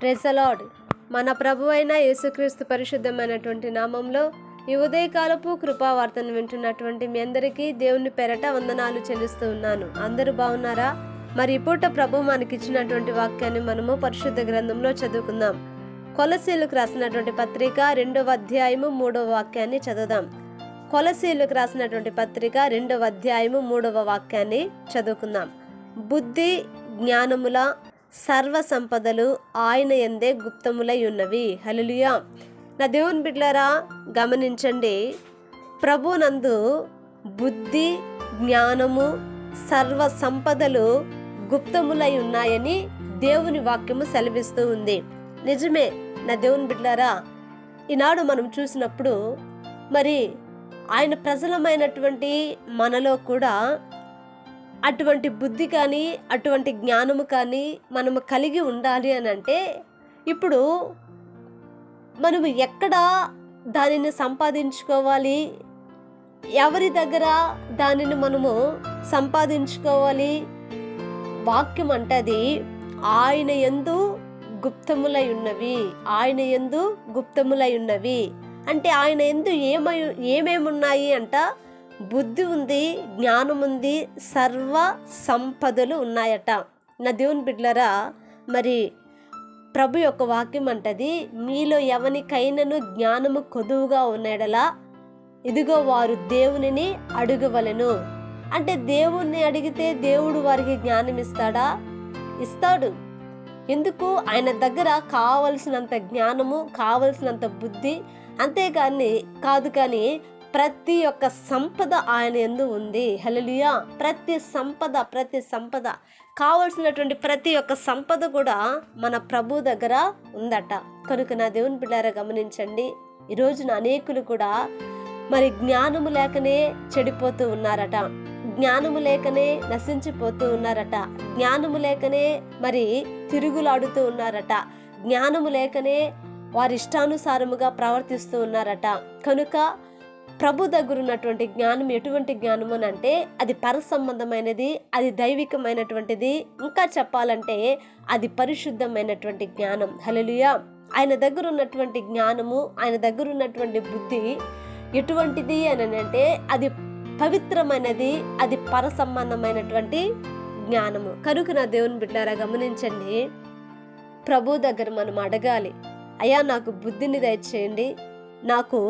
ప్రెసలాడ్ మన ప్రభు అయిన యేసుక్రీస్తు పరిశుద్ధమైనటువంటి నామంలో ఈ ఉదయకాలపు కృపావార్తను వింటున్నటువంటి మీ అందరికీ దేవుని పెరట వందనాలు చెల్లిస్తూ ఉన్నాను. అందరూ బాగున్నారా? మరి పూట ప్రభు మనకిచ్చినటువంటి వాక్యాన్ని మనము పరిశుద్ధ గ్రంథంలో చదువుకుందాం. కొలసీలకు రాసినటువంటి పత్రిక రెండవ అధ్యాయము మూడవ వాక్యాన్ని చదువుదాం. కొలసీలకు రాసినటువంటి పత్రిక రెండవ అధ్యాయము మూడవ వాక్యాన్ని చదువుకుందాం. బుద్ధి జ్ఞానముల సర్వ సంపదలు ఆయన ఎందే గుప్తములై ఉన్నవి హలులియా నా దేవుని బిడ్లారా గమనించండి. ప్రభునందు బుద్ధి జ్ఞానము సర్వ సంపదలు గుప్తములై ఉన్నాయని దేవుని వాక్యము సెలవిస్తూ ఉంది. నిజమే నా దేవుని బిడ్డలారా ఈనాడు మనం చూసినప్పుడు మరి ఆయన ప్రజలమైనటువంటి మనలో కూడా అటువంటి బుద్ధి కానీ అటువంటి జ్ఞానము కానీ మనము కలిగి ఉండాలి అని అంటే ఇప్పుడు మనము ఎక్కడ దానిని సంపాదించుకోవాలి? ఎవరి దగ్గర దానిని మనము సంపాదించుకోవాలి? వాక్యం అంటది ఆయన ఎందు గుప్తములై ఉన్నవి. ఆయన ఎందు గుప్తములై ఉన్నవి. అంటే ఆయన ఎందు ఏమై ఏమేమి ఉన్నాయి అంట? బుద్ధి ఉంది జ్ఞానం ఉంది సర్వ సంపదలు ఉన్నాయట. నా దేవుని బిడ్లరా మరి ప్రభు యొక్క వాక్యం అంటది మీలో ఎవనికైనను జ్ఞానము కొదువుగా ఉన్నాడలా ఇదిగో వారు దేవునిని అడుగవలెను. అంటే దేవుణ్ణి అడిగితే దేవుడు వారికి జ్ఞానం ఇస్తాడా? ఇస్తాడు. ఎందుకు? ఆయన దగ్గర కావలసినంత జ్ఞానము కావలసినంత బుద్ధి అంతేకాని కాదు కానీ ప్రతి ఒక్క సంపద ఆయన ఎందు ఉంది. హలలియా ప్రతి సంపద ప్రతి సంపద. కావలసినటువంటి ప్రతి ఒక్క సంపద కూడా మన ప్రభు దగ్గర ఉందట. కనుక నా దేవుని బిడ్డారా గమనించండి. ఈరోజున అనేకులు కూడా మరి జ్ఞానము లేకనే చెడిపోతూ ఉన్నారట. జ్ఞానము లేకనే నశించిపోతూ ఉన్నారట. జ్ఞానము లేకనే మరి తిరుగులాడుతూ ఉన్నారట. జ్ఞానము లేకనే వారి ఇష్టానుసారముగా ప్రవర్తిస్తూ ఉన్నారట. కనుక ప్రభు దగ్గర ఉన్నటువంటి జ్ఞానం ఎటువంటి జ్ఞానం అని అంటే అది పర సంబంధమైనది అది దైవికమైనటువంటిది. ఇంకా చెప్పాలంటే అది పరిశుద్ధమైనటువంటి జ్ఞానం. హలలుయా ఆయన దగ్గర ఉన్నటువంటి జ్ఞానము ఆయన దగ్గర ఉన్నటువంటి బుద్ధి ఎటువంటిది అని అంటే అది పవిత్రమైనది అది పర సంబంధమైనటువంటి జ్ఞానము. కనుక నా దేవుని బిడ్డారా గమనించండి. ప్రభు దగ్గర మనం అడగాలి అయ్యా నాకు బుద్ధిని దయచేయండి. నాకు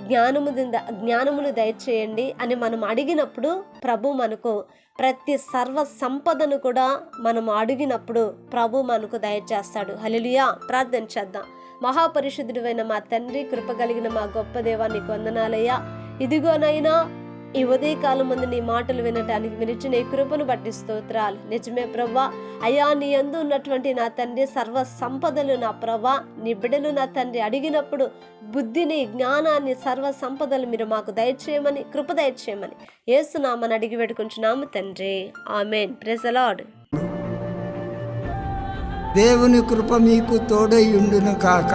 జ్ఞానము జ్ఞానమును దయచేయండి అని మనం అడిగినప్పుడు ప్రభు మనకు ప్రతి సర్వ సంపదను కూడా మనం అడిగినప్పుడు ప్రభు మనకు దయచేస్తాడు. హలిలియా ప్రార్థన చేద్దాం. మహాపరిశుద్ధుడైన మా తండ్రి కృప కలిగిన మా గొప్ప దేవా నీకు వందనాలయ్యా. ఇదిగోనైనా ఈ ఉదయకాలం ముందు నీ మాటలు వినటానికి మీరు ఇచ్చిన ఈ కృపను బట్టి స్తోత్రాలు. నిజమే ప్రవ్వా అయ్యా నీ అందు ఉన్నటువంటి నా తండ్రి సర్వ సంపదలు నా ప్రవ్వా. నీ బిడ్డలు నా తండ్రి అడిగినప్పుడు బుద్ధిని జ్ఞానాన్ని సర్వ సంపదలు మీరు మాకు దయచేయమని కృప దయచేయమని ఏసునామని అడిగి పెట్టుకుంటున్నాము తండ్రి. ఆమెన్. ప్రెసలాడ్ దేవుని కృప మీకు తోడై ఉండును కాక.